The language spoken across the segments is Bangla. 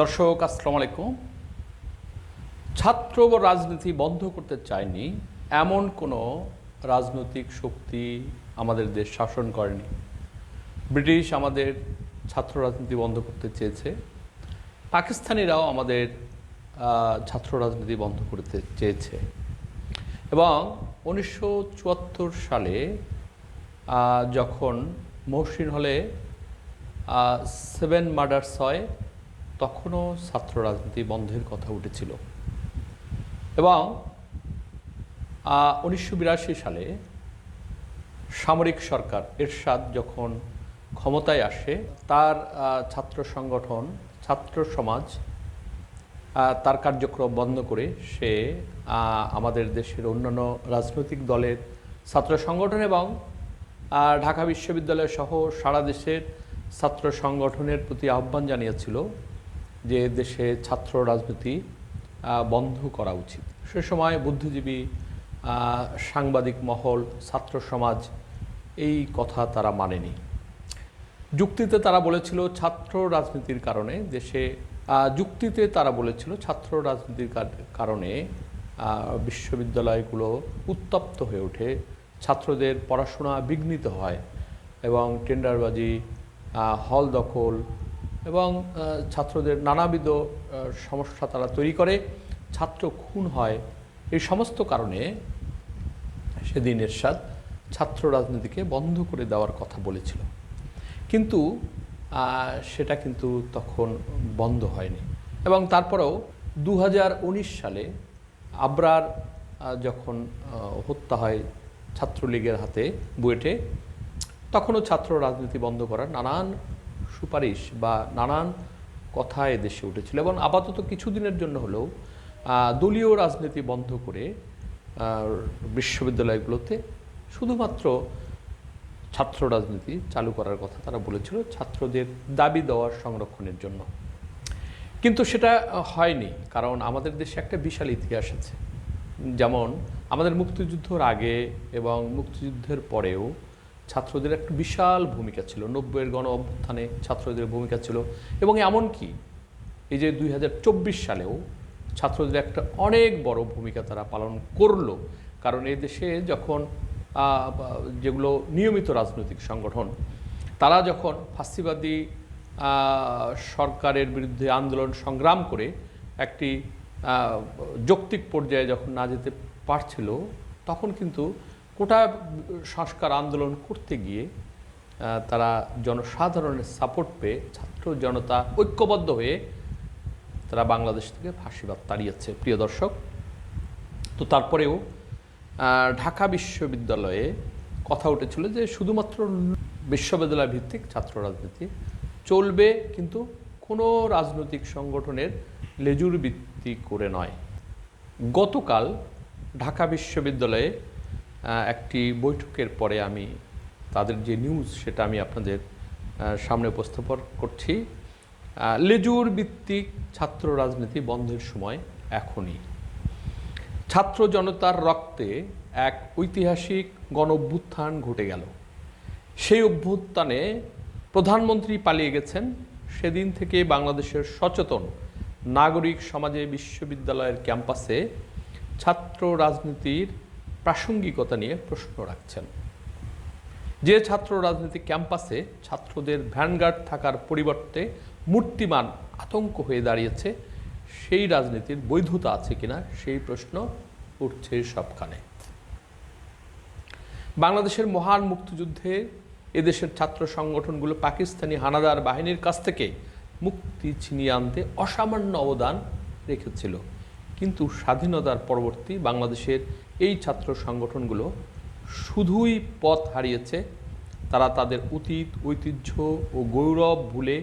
দর্শক, আসসালামু আলাইকুম। ছাত্র রাজনীতি বন্ধ করতে চায়নি, এমন কোনো রাজনৈতিক শক্তি আমাদের দেশ শাসন করেনি। ব্রিটিশ আমাদের ছাত্র রাজনীতি বন্ধ করতে চেয়েছে, পাকিস্তানিরাও আমাদের ছাত্র রাজনীতি বন্ধ করতে চেয়েছে। এবং উনিশশো চুয়াত্তর সালে যখন মহসিন হলে সেভেন মার্ডার্স হয় তখনও ছাত্র রাজনীতি বন্ধের কথা উঠেছিল। এবং উনিশশো বিরাশি সালে সামরিক সরকার এরশাদ যখন ক্ষমতায় আসে, তার ছাত্র সংগঠন, ছাত্র সমাজ তার কার্যক্রম বন্ধ করে সে আমাদের দেশের অন্যান্য রাজনৈতিক দলের ছাত্র সংগঠন এবং ঢাকা বিশ্ববিদ্যালয় সহ সারা দেশের ছাত্র সংগঠনের প্রতি আহ্বান জানিয়েছিল। যে দেশে ছাত্র রাজনীতি বন্ধ করা উচিত। সে সময় বুদ্ধিজীবী সাংবাদিক মহল, ছাত্র সমাজ এই কথা তারা মানেনি। যুক্তিতে তারা বলেছিল ছাত্র রাজনীতির কারণে দেশে যুক্তিতে তারা বলেছিল ছাত্র রাজনীতির কারণে বিশ্ববিদ্যালয়গুলো উত্তপ্ত হয়ে ওঠে, ছাত্রদের পড়াশোনা বিঘ্নিত হয় এবং টেন্ডারবাজি হল দখল এবং ছাত্রদের নানাবিধ সমস্যা তারা তৈরি করে। ছাত্র খুন হয় এই সমস্ত কারণে সেদিন এরশাদ ছাত্র রাজনীতিকে বন্ধ করে দেওয়ার কথা বলেছিল। কিন্তু সেটা কিন্তু তখন বন্ধ হয়নি। এবং তারপরেও দু হাজার উনিশ সালে আবরার যখন হত্যা হয় ছাত্রলীগের হাতে বুয়েটে, তখনও ছাত্র রাজনীতি বন্ধ করার নানান সুপারিশ বা নানান কথা দেশে উঠেছিল এবং আপাতত কিছুদিনের জন্য হলেও দলীয় রাজনীতি বন্ধ করে বিশ্ববিদ্যালয়গুলোতে শুধুমাত্র ছাত্র রাজনীতি চালু করার কথা তারা বলেছিল, ছাত্রদের দাবি দেওয়ার সংরক্ষণের জন্য। কিন্তু সেটা হয়নি, কারণ আমাদের দেশে একটা বিশাল ইতিহাস আছে। যেমন, আমাদের মুক্তিযুদ্ধর আগে এবং মুক্তিযুদ্ধের পরেও ছাত্রদের একটা বিশাল ভূমিকা ছিল। নব্বইয়ের গণ অভ্যুত্থানে ছাত্রদের ভূমিকা ছিল এবং এমনকি এই যে দুই হাজার চব্বিশ সালেও ছাত্রদের একটা অনেক বড় ভূমিকা তারা পালন করল। কারণ এই দেশে যখন যেগুলো নিয়মিত রাজনৈতিক সংগঠন, তারা যখন ফাঁসিবাদী সরকারের বিরুদ্ধে আন্দোলন সংগ্রাম করে একটি যৌক্তিক পর্যায়ে যখন না যেতে পারছিল, তখন কিন্তু কোটা সংস্কার আন্দোলন করতে গিয়ে তারা জনসাধারণের সাপোর্ট পেয়ে ছাত্র জনতা ঐক্যবদ্ধ হয়ে তারা বাংলাদেশ থেকে ফাঁসিবাদ তাড়িয়েছে। প্রিয় দর্শক, তো তারপরেও ঢাকা বিশ্ববিদ্যালয়ে কথা উঠেছিল যে শুধুমাত্র বিশ্ববিদ্যালয় ভিত্তিক ছাত্র রাজনীতি চলবে, কিন্তু কোনো রাজনৈতিক সংগঠনের লেজুর ভিত্তি করে নয়। গতকাল ঢাকা বিশ্ববিদ্যালয়ে একটি বৈঠকের পরে আমি তাদের যে নিউজ সেটা আমি আপনাদের সামনে উপস্থাপন করছি। লেজুর ভিত্তিক ছাত্র রাজনীতি বন্ধের সময় এখনই। ছাত্র জনতার রক্তে এক ঐতিহাসিক গণ অভ্যুত্থান ঘটে গেল। সেই অভ্যুত্থানে প্রধানমন্ত্রী পালিয়ে গেছেন। সেদিন থেকে বাংলাদেশের সচেতন নাগরিক সমাজে বিশ্ববিদ্যালয়ের ক্যাম্পাসে ছাত্র রাজনীতির প্রাসঙ্গিকতা নিয়ে প্রশ্ন রাখছেন। যে ছাত্র রাজনীতি ক্যাম্পাসে ছাত্রদের ভ্যানগার্ড থাকার পরিবর্তে মূর্তিমান আতঙ্ক হয়ে দাঁড়িয়েছে, সেই রাজনীতির বৈধতা আছে কিনা সেই প্রশ্ন উঠছে সবখানে। বাংলাদেশের মহান মুক্তিযুদ্ধে এদেশের ছাত্র সংগঠনগুলো পাকিস্তানি হানাদার বাহিনীর কাছ থেকে মুক্তি ছিনিয়ে আনতে অসামান্য অবদান রেখেছিল। কিন্তু স্বাধীনতার পরবর্তী বাংলাদেশের এই ছাত্র সংগঠনগুলো শুধুই পথ হারিয়েছে। তারা তাদের অতীত, ঐতিহ্য ও গৌরব ভুলে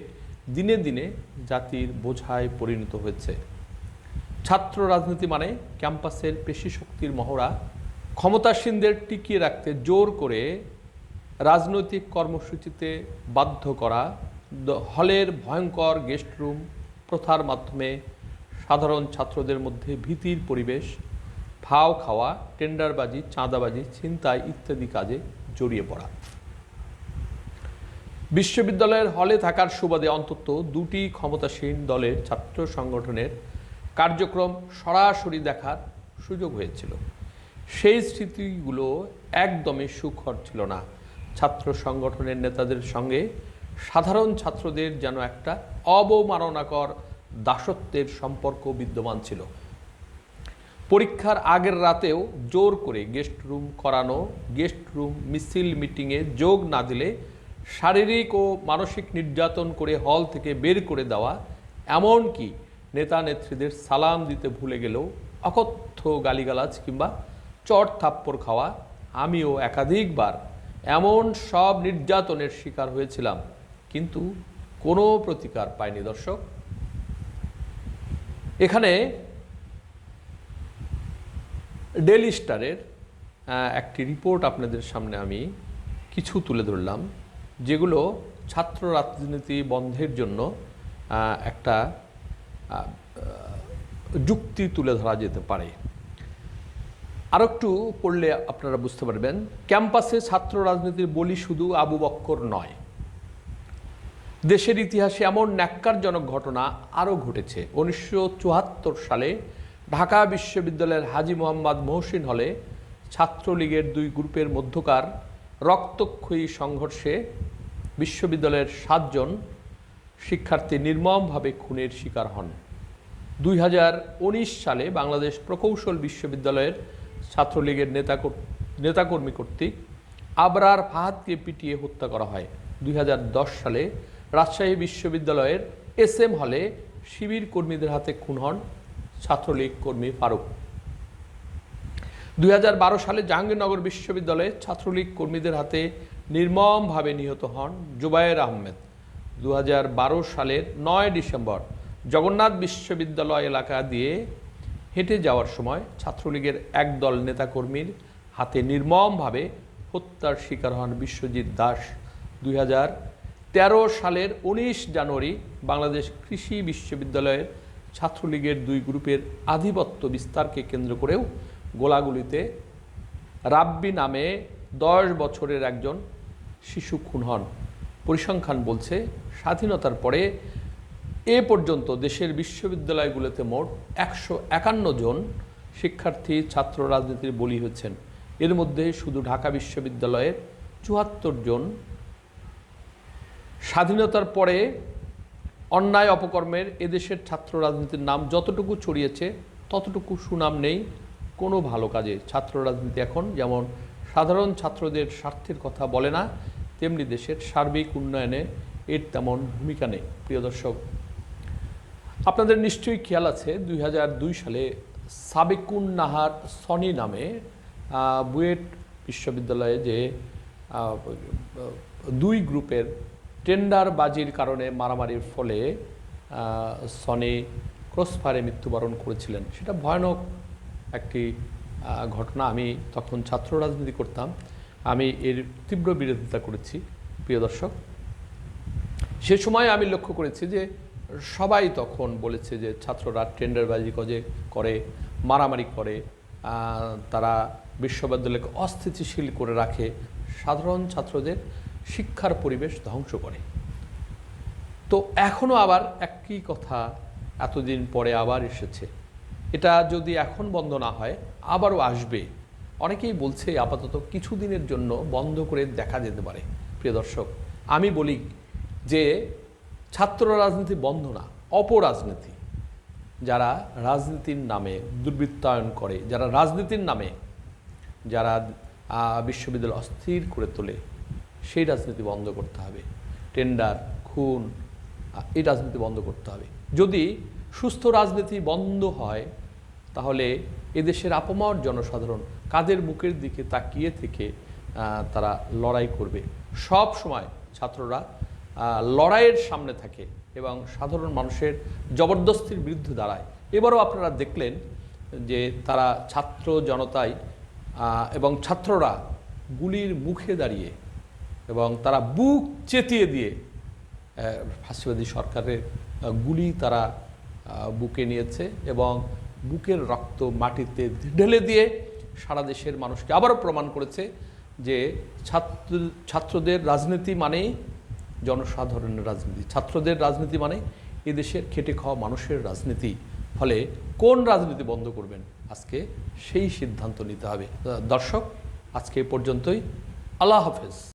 দিনে দিনে জাতির বোঝায় পরিণত হয়েছে। ছাত্র রাজনীতি মানে ক্যাম্পাসের পেশি শক্তির মহড়া, ক্ষমতাসীনদের টিকিয়ে রাখতে জোর করে রাজনৈতিক কর্মসূচিতে বাধ্য করা হলের ভয়ঙ্কর গেস্ট রুম প্রথার মাধ্যমে সাধারণ ছাত্রদের মধ্যে ভীতির পরিবেশ ভাও খাওয়া, টেন্ডারবাজি, চাঁদাবাজি, ছিনতাই ইত্যাদি কাজে জড়িয়ে পড়া। বিশ্ববিদ্যালয়ের হলে থাকার সুবাদে অন্তত দুটি ক্ষমতাসীন দলের ছাত্র সংগঠনের কার্যক্রম সরাসরি দেখার সুযোগ হয়েছিল। সেই স্মৃতিগুলো একদমই সুখর ছিল না। ছাত্র সংগঠনের নেতাদের সঙ্গে সাধারণ ছাত্রদের যেন একটা অবমাননাকর দাসত্বের সম্পর্ক বিদ্যমান ছিল। পরীক্ষার আগের রাতেও জোর করে গেস্ট রুম করানো, গেস্ট রুম মিছিল মিটিংয়ে যোগ না দিলে শারীরিক ও মানসিক নির্যাতন করে হল থেকে বের করে দেওয়া, এমনকি নেতা নেত্রীদের সালাম দিতে ভুলে গেলেও অকথ্য গালিগালাজ কিংবা চট থাপ্পড় খাওয়া, আমিও একাধিকবার এমন সব নির্যাতনের শিকার হয়েছিলাম, কিন্তু কোনো প্রতিকার পাইনি দর্শক। এখানে ডেলি স্টারের একটি রিপোর্ট আপনাদের সামনে আমি কিছু তুলে ধরলাম, যেগুলো ছাত্র রাজনীতি বন্ধের জন্য একটা যুক্তি তুলে ধরা যেতে পারে। আর একটু পড়লে আপনারা বুঝতে পারবেন, ক্যাম্পাসে ছাত্র রাজনীতির বলি শুধু আবু বক্কর নয়। দেশের ইতিহাসে এমন ন্যাক্কারজনক ঘটনা আরও ঘটেছে। উনিশশো চুয়াত্তর সালে ঢাকা বিশ্ববিদ্যালয়ের হাজি মোহাম্মদ মহসিন হলে ছাত্রলীগের দুই গ্রুপের মধ্যকার রক্তক্ষয়ী সংঘর্ষে বিশ্ববিদ্যালয়ের সাতজন শিক্ষার্থী নির্মমভাবে খুনের শিকার হন। দুই হাজার উনিশ সালে বাংলাদেশ প্রকৌশল বিশ্ববিদ্যালয়ের ছাত্রলীগের নেতা নেতাকর্মী কর্তৃক আবরার ফাহাদকে পিটিয়ে হত্যা করা হয়। দুই হাজার দশ সালে রাজশাহী বিশ্ববিদ্যালয়ের এস এম হলে শিবির কর্মীদের হাতে খুন হন ছাত্রলীগ কর্মী ফারুক। দুই হাজার বারো সালে জাহাঙ্গীরনগর বিশ্ববিদ্যালয়ে ছাত্রলীগ কর্মীদের হাতে নির্মমভাবে নিহত হন জুবায়ের আহমেদ। দু সালের নয় ডিসেম্বর জগন্নাথ বিশ্ববিদ্যালয় এলাকা দিয়ে হেঁটে যাওয়ার সময় ছাত্রলীগের একদল নেতাকর্মীর হাতে নির্মমভাবে হত্যার শিকার হন বিশ্বজিৎ দাস। দুই সালের উনিশ জানুয়ারি বাংলাদেশ কৃষি বিশ্ববিদ্যালয়ের ছাত্রলীগের দুই গ্রুপের আধিপত্য বিস্তারকে কেন্দ্র করেও গোলাগুলিতে রাব্বি নামে দশ বছরের একজন শিশু খুন হন। পরিসংখ্যান বলছে, স্বাধীনতার পরে এ পর্যন্ত দেশের বিশ্ববিদ্যালয়গুলোতে মোট একশো একান্ন জন শিক্ষার্থী ছাত্র রাজনীতির বলি হয়েছেন এর মধ্যে শুধু ঢাকা বিশ্ববিদ্যালয়ের চুয়াত্তর জন। স্বাধীনতার পরে অন্যায় অপকর্মের এদেশের ছাত্র রাজনীতির নাম যতটুকু ছড়িয়েছে, ততটুকু সুনাম নেই কোনো ভালো কাজে। ছাত্র রাজনীতি এখন যেমন সাধারণ ছাত্রদের স্বার্থের কথা বলে না, তেমনি দেশের সার্বিক উন্নয়নে এর তেমন ভূমিকা নেই। প্রিয় দর্শক, আপনাদের নিশ্চয়ই খেয়াল আছে, দুই হাজার দুই সালে সাবেকুন নাহার সনি নামে বুয়েট বিশ্ববিদ্যালয়ে যে দুই গ্রুপের টেন্ডার বাজির কারণে মারামারির ফলে সনি ক্রসফায়ারে মৃত্যুবরণ করেছিলেন। সেটা ভয়ানক একটি ঘটনা। আমি তখন ছাত্র রাজনীতি করতাম। আমি এর তীব্র বিরোধিতা করেছি, প্রিয় দর্শক। সে সময় আমি লক্ষ্য করেছি যে, সবাই তখন বলেছে যে, ছাত্ররা টেন্ডারবাজি কজে করে, মারামারি করে তারা বিশ্ববিদ্যালয়কে অস্থিতিশীল করে রাখে। সাধারণ ছাত্রদের শিক্ষার পরিবেশ ধ্বংস করে। তো এখনও আবার একই কথা এতদিন পরে আবার এসেছে। এটা যদি এখন বন্ধ না হয়, আবারও আসবে। অনেকেই বলছে আপাতত কিছুদিনের জন্য বন্ধ করে দেখা যেতে পারে। প্রিয় দর্শক, আমি বলি যে ছাত্র রাজনীতি বন্ধ না অপরাজনীতি যারা রাজনীতির নামে দুর্বৃত্তায়ন করে, যারা রাজনীতির নামে, যারা বিশ্ববিদ্যালয় অস্থির করে তোলে সেই রাজনীতি বন্ধ করতে হবে। টেন্ডার, খুন এই রাজনীতি বন্ধ করতে হবে। যদি সুস্থ রাজনীতি বন্ধ হয়, তাহলে এদেশের আপামর জনসাধারণ কাদের মুখের দিকে তাকিয়ে থেকে তারা লড়াই করবে। সব সময় ছাত্ররা লড়াইয়ের সামনে থাকে এবং সাধারণ মানুষের জবরদস্তির বিরুদ্ধে দাঁড়ায়। এবারও আপনারা দেখলেন যে তারা ছাত্র জনতায় এবং ছাত্ররা গুলির মুখে দাঁড়িয়ে এবং তারা বুক চেতিয়ে দিয়ে ফাঁসিবাদী সরকারের গুলি তারা বুকে নিয়েছে এবং বুকের রক্ত মাটিতে ঢেলে দিয়ে সারা দেশের মানুষকে আবারও প্রমাণ করেছে যে ছাত্র, ছাত্রদের রাজনীতি মানেই জনসাধারণের রাজনীতি। ছাত্রদের রাজনীতি মানে এদেশের খেটে খাওয়া মানুষের রাজনীতি। ফলে কোন রাজনীতি বন্ধ করবেন? আজকে সেই সিদ্ধান্ত নিতে হবে। দর্শক, আজকে পর্যন্তই। আল্লাহ হাফেজ।